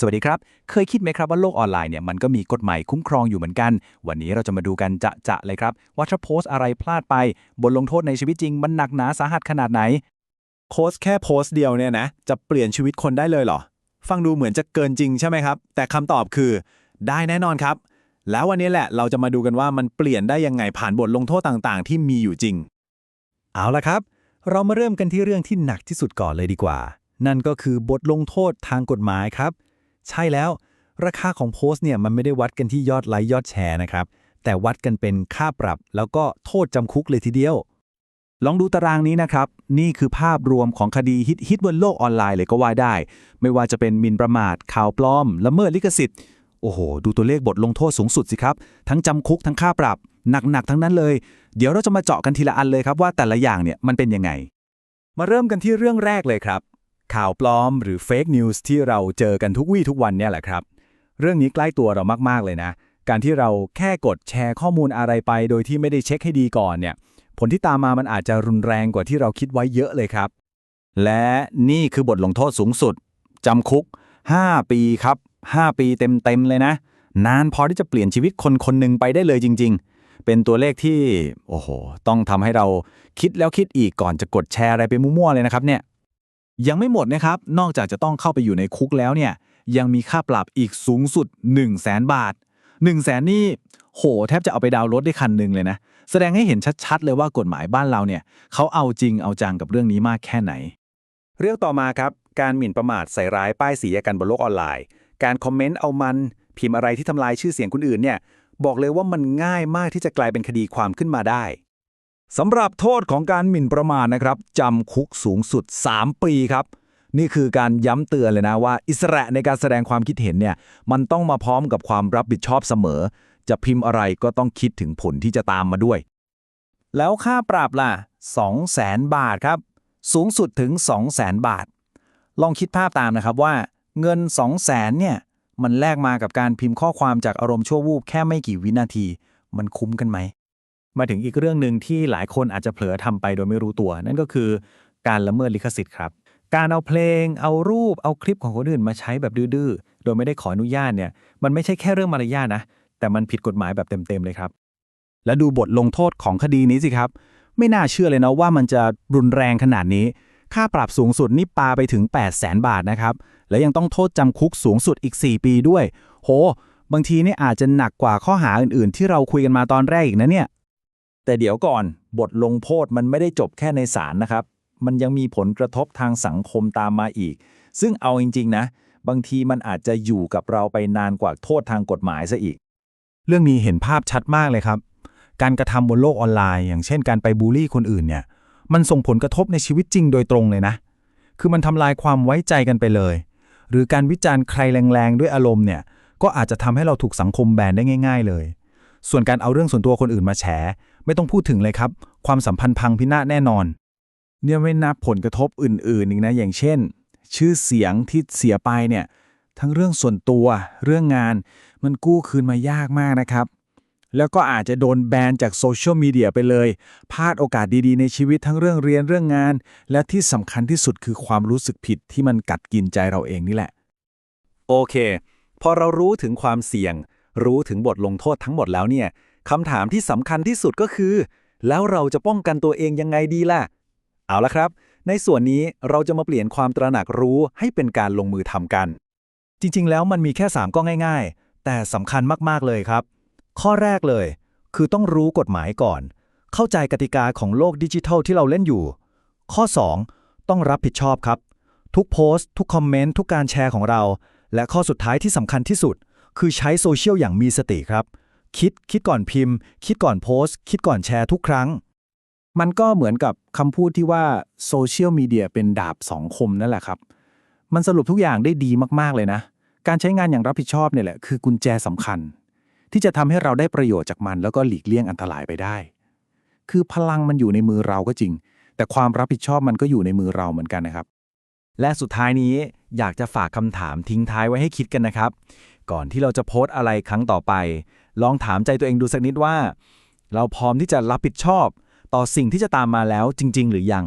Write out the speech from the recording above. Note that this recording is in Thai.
สวัสดีครับ เคยคิดไหมครับว่าโลกออนไลน์เนี่ยมันก็มีกฎหมายคุ้มครองอยู่เหมือนกัน วันนี้เราจะมาดูกันจะจะเลยครับ ว่าถ้าโพสต์อะไรพลาดไปบทลงโทษในชีวิตจริง มันหนักหนาสาหัสขนาดไหน โพสต์แค่โพสต์เดียวเนี่ยนะ จะเปลี่ยนชีวิตคนได้เลยเหรอ ฟังดูเหมือนจะเกินจริงใช่ไหมครับ แต่คำตอบคือ ได้แน่นอนครับ แล้ววันนี้แหละเราจะมาดูกันว่ามันเปลี่ยนได้ยังไงผ่านบทลงโทษต่างๆ ที่มีอยู่จริง เอาละครับ เรามาเริ่มกันที่เรื่องที่หนักที่สุดก่อนเลยดีกว่า นั่นก็คือบทลงโทษทางกฎหมายครับ ใช่แล้ว ราคาของโพสต์เนี่ยมันไม่ได้วัดกันที่ยอดไลค์ยอดแชร์นะครับ แต่วัดกันเป็นค่าปรับ แล้วก็โทษจำคุกเลยทีเดียว ลองดูตารางนี้นะครับ นี่คือภาพรวมของคดีฮิตฮิตบนโลกออนไลน์เลยก็ว่าได้ ไม่ว่าจะเป็นมินประมาท ข่าวปลอม ละเมิดลิขสิทธิ์ โอ้โห ดูตัวเลขบทลงโทษสูงสุดสิครับ ทั้งจำคุกทั้งค่าปรับ หนักๆทั้งนั้นเลย เดี๋ยวเราจะมาเจาะกันทีละอันเลยครับว่าแต่ละอย่างเนี่ยมันเป็นยังไง มาเริ่มกันที่เรื่องแรกเลยครับ ข่าวปลอมหรือเฟกนิวส์ที่เราเจอกันทุกวี่ทุกวันเนี่ยแหละครับ เรื่องนี้ใกล้ตัวเรามาก ๆ เลยนะ การที่เราแค่กดแชร์ข้อมูลอะไรไป โดยที่ไม่ได้เช็คให้ดีก่อนเนี่ย ผลที่ตามมามันอาจจะรุนแรงกว่าที่เราคิดไว้เยอะเลยครับ และนี่คือบทลงโทษสูงสุดจำคุก 5 ปีครับ 5 ปีเต็ม ๆ เลยนะ นานพอที่จะเปลี่ยนชีวิตคนคนหนึ่งไปได้เลยจริง ๆเป็นตัวเลขที่ โอ้โห ต้องทำให้เราคิดแล้วคิดอีกก่อนจะกดแชร์อะไรไปมั่วๆเลยนะครับเนี่ย ยังไม่หมดนะครับ นอกจากจะต้องเข้าไปอยู่ในคุกแล้วเนี่ย ยังมีค่าปรับอีกสูงสุด 1 0 0 0 0แสนบาท 1 0 0 0 0แสนนี่โหแทบจะเอาไปดาวน์รถได้คันหนึ่งเลยนะ แสดงให้เห็นชัดๆ เลยว่ากฎหมายบ้านเราเนี่ยเขาเอาจริงเอาจังกับเรื่องนี้มากแค่ไหน เรื่องต่อมาครับ การหมิ่นประมาทใส่ร้ายป้ายสีกันบนโลกออนไลน์ การคอมเมนต์เอามัน พิมพ์อะไรที่ทำลายชื่อเสียงคนอื่นเนี่ยบอกเลยว่ามันง่ายมากที่จะกลายเป็นคดีความขึ้นมาได้ สำหรับโทษของการหมิ่นประมาทนะครับจำคุกสูงสุด 3 ปีครับ นี่คือการย้ำเตือนเลยนะว่า อิสระในการแสดงความคิดเห็นเนี่ยมันต้องมาพร้อมกับความรับผิดชอบเสมอ จะพิมพ์อะไรก็ต้องคิดถึงผลที่จะตามมาด้วย แล้วค่าปรับล่ะ 200,000บาทครับ สูงสุดถึง 200,000บาท ลองคิดภาพตามนะครับว่า เงิน 200,000เนี่ยมันแลกมากับการพิมพ์ข้อความจากอารมณ์ชั่ววูบแค่ไม่กี่วินาที มันคุ้มกันไหม มาถึงอีกเรื่องหนึ่งที่หลายคนอาจจะเผลอทำไปโดยไม่รู้ตัว นั่นก็คือการละเมิดลิขสิทธิ์ครับ การเอาเพลง เอารูป เอาคลิปของคนอื่นมาใช้แบบดื้อๆ โดยไม่ได้ขออนุญาตเนี่ย มันไม่ใช่แค่เรื่องมารยาทนะ แต่มันผิดกฎหมายแบบเต็มๆเลยครับ และดูบทลงโทษของคดีนี้สิครับ ไม่น่าเชื่อเลยนะว่ามันจะรุนแรงขนาดนี้ ค่าปรับสูงสุดนี่ปาไปถึง 8 0 0แสนบาทนะครับ และยังต้องโทษจำคุกสูงสุดอีก 4 ปีด้วย โห บางทีนี่อาจจะหนักกว่าข้อหาอื่นๆ ที่เราคุยกันมาตอนแรกอีกนะเนี่ย แต่เดี๋ยวก่อนบทลงโทษมันไม่ได้จบแค่ในศาลนะครับ มันยังมีผลกระทบทางสังคมตามมาอีก ซึ่งเอาจริงๆนะ บางทีมันอาจจะอยู่กับเราไปนานกว่าโทษทางกฎหมายซะอีก เรื่องนี้เห็นภาพชัดมากเลยครับ การกระทำบนโลกออนไลน์ อย่างเช่นการไปบูลลี่คนอื่นเนี่ย มันส่งผลกระทบในชีวิตจริงโดยตรงเลยนะ คือมันทำลายความไว้ใจกันไปเลย หรือการวิจารณ์ใครแรงๆด้วยอารมณ์เนี่ย ก็อาจจะทำให้เราถูกสังคมแบนได้ง่าย ๆ เลย ส่วนการเอาเรื่องส่วนตัวคนอื่นมาแฉ ไม่ต้องพูดถึงเลยครับ ความสัมพันธ์พังพินาศแน่นอน เนี่ยไม่นับผลกระทบอื่นๆอีกนะอย่างเช่น ชื่อเสียงที่เสียไปเนี่ยทั้งเรื่องส่วนตัวเรื่องงานมันกู้คืนมายากมากนะครับ แล้วก็อาจจะโดนแบนจากโซเชียลมีเดียไปเลยพลาดโอกาสดีๆ ในชีวิตทั้งเรื่องเรียนเรื่องงาน และที่สำคัญที่สุดคือความรู้สึกผิดที่มันกัดกินใจเราเองนี่แหละ โอเค พอเรารู้ถึงความเสี่ยง รู้ถึงบทลงโทษทั้งหมดแล้วเนี่ย คำถามที่สำคัญที่สุดก็คือ แล้วเราจะป้องกันตัวเองยังไงดีล่ะ เอาละครับ ในส่วนนี้เราจะมาเปลี่ยนความตระหนักรู้ให้เป็นการลงมือทำกัน จริง ๆ แล้วมันมีแค่ 3 ก็ง่าย ๆ แต่สำคัญมากๆเลยครับ ข้อแรกเลย คือต้องรู้กฎหมายก่อน เข้าใจกติกาของโลกดิจิทัลที่เราเล่นอยู่ ข้อ 2 ต้องรับผิดชอบครับ ทุกโพสต์ ทุกคอมเมนต์ทุกการแชร์ของเรา และข้อสุดท้ายที่สำคัญที่สุด คือใช้โซเชียลอย่างมีสติครับ คิดคิดก่อนพิมพ์ คิดก่อนโพสต์ คิดก่อนแชร์ทุกครั้ง มันก็เหมือนกับคำพูดที่ว่าโซเชียลมีเดียเป็นดาบสองคมนั่นแหละครับ มันสรุปทุกอย่างได้ดีมากๆเลยนะ การใช้งานอย่างรับผิดชอบเนี่ยแหละคือกุญแจสำคัญ ที่จะทำให้เราได้ประโยชน์จากมัน แล้วก็หลีกเลี่ยงอันตรายไปได้ คือพลังมันอยู่ในมือเราก็จริง แต่ความรับผิดชอบมันก็อยู่ในมือเราเหมือนกันนะครับและสุดท้ายนี้อยากจะฝากคำถามทิ้งท้ายไว้ให้คิดกันนะครับ ก่อนที่เราจะโพสต์อะไรครั้งต่อไป ลองถามใจตัวเองดูสักนิดว่า เราพร้อมที่จะรับผิดชอบ ต่อสิ่งที่จะตามมาแล้วจริง ๆ หรือยัง